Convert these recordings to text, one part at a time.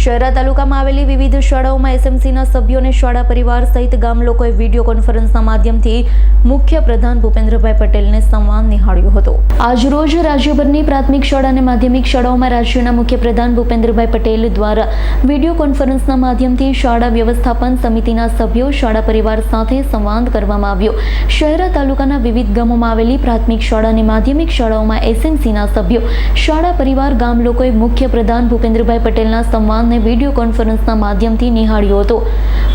શહેરા તાલુકામાં આવેલી વિવિધ શાળાઓમાં એસએમસીના સભ્યોને શાળા પરિવાર સહિત ગામ લોકોએ વીડિયો કોન્ફરન્સના માધ્યમથી મુખ્ય પ્રધાન ભૂપેન્દ્રભાઈ પટેલને સંવાદ નિહાળ્યો હતો. આજરોજ રાજ્યભરની પ્રાથમિક શાળા અને માધ્યમિક શાળાઓમાં રાજ્યના મુખ્ય પ્રધાન ભૂપેન્દ્રભાઈ પટેલ દ્વારા વીડિયો કોન્ફરન્સના માધ્યમથી શાળા વ્યવસ્થાપન સમિતિના સભ્યો, શાળા પરિવાર સાથે સંવાદ કરવામાં આવ્યો. શહેરા તાલુકાના વિવિધ ગામોમાં આવેલી પ્રાથમિક શાળા અને માધ્યમિક શાળાઓમાં એસએમસીના સભ્યો, શાળા પરિવાર, ગામ લોકોએ મુખ્ય પ્રધાન ભૂપેન્દ્રભાઈ પટેલના સંવાદને વીડિયો કોન્ફરન્સના માધ્યમથી નિહાળ્યો હતો.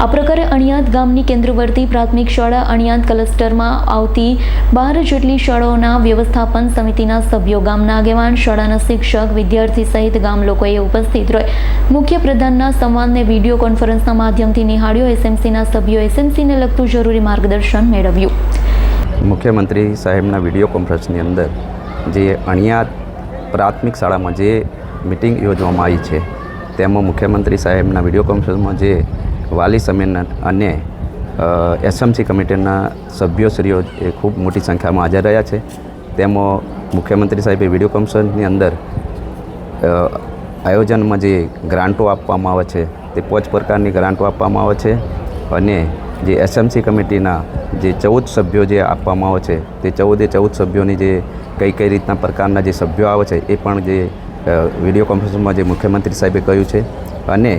આ પ્રકારે અણિયાદ ગામની કેન્દ્રવર્તી પ્રાથમિક શાળા અણિયાદ ક્લસ્ટરમાં આવતી બાર જેટલી શાળાઓના વ્યવસ્થાપન સમિતિના સભ્યો, ગામના આગેવાન, શાળાના શિક્ષક, વિદ્યાર્થી સહિત ગામ લોકોએ ઉપસ્થિત રહી. મુખ્ય પ્રધાનના સંવાદને વીડિયો કોન્ફરન્સના માધ્યમથી નિહાળ્યો. એસએમસીના સભ્યો એસએમસીને લગતું જરૂરી માર્ગદર્શન મેળવ્યું. મુખ્યમંત્રી સાહેબના વીડિયો કોન્ફરન્સની અંદર જે અણિયાદ પ્રાથમિક શાળામાં જે મિટિંગ યોજવામાં આવી છે તેમાં મુખ્યમંત્રી સાહેબના વીડિયો કોન્ફરન્સમાં જે વાલી સંમેલન અને એસએમસી કમિટીના સભ્યોશ્રીઓ એ ખૂબ મોટી સંખ્યામાં હાજર રહ્યા છે. તેમાં મુખ્યમંત્રી સાહેબે વીડિયો કોન્ફરન્સની અંદર આયોજનમાં જે ગ્રાન્ટો આપવામાં આવે છે તે પાંચ પ્રકારની ગ્રાન્ટો આપવામાં આવે છે અને જે એસએમસી કમિટીના જે ચૌદ સભ્યો જે આપવામાં આવે છે તે ચૌદે ચૌદ સભ્યોની જે કઈ કઈ રીતના પ્રકારના જે સભ્યો આવે છે એ પણ જે વીડિયો કોન્ફરન્સમાં જે મુખ્યમંત્રી સાહેબે કહ્યું છે અને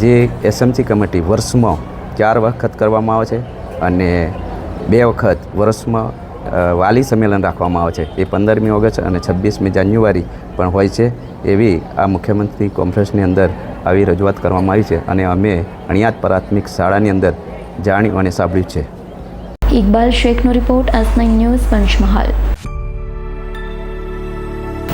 જે એસએમસી કમિટી વર્ષમાં ચાર વખત કરવામાં આવે છે અને બે વખત વર્ષમાં વાલી સંમેલન રાખવામાં આવે છે. એ પંદરમી ઓગસ્ટ અને છવ્વીસમી જાન્યુઆરી પણ હોય છે એવી આ મુખ્યમંત્રી કોન્ફરન્સની અંદર આવી રજૂઆત કરવામાં આવી છે અને અમે અણિયાત પ્રાથમિક શાળાની અંદર જાણ્યું અને સાંભળ્યું છે. ઇકબાલ શેખનો રિપોર્ટ એસ ન્યૂઝ પંચમહાલ.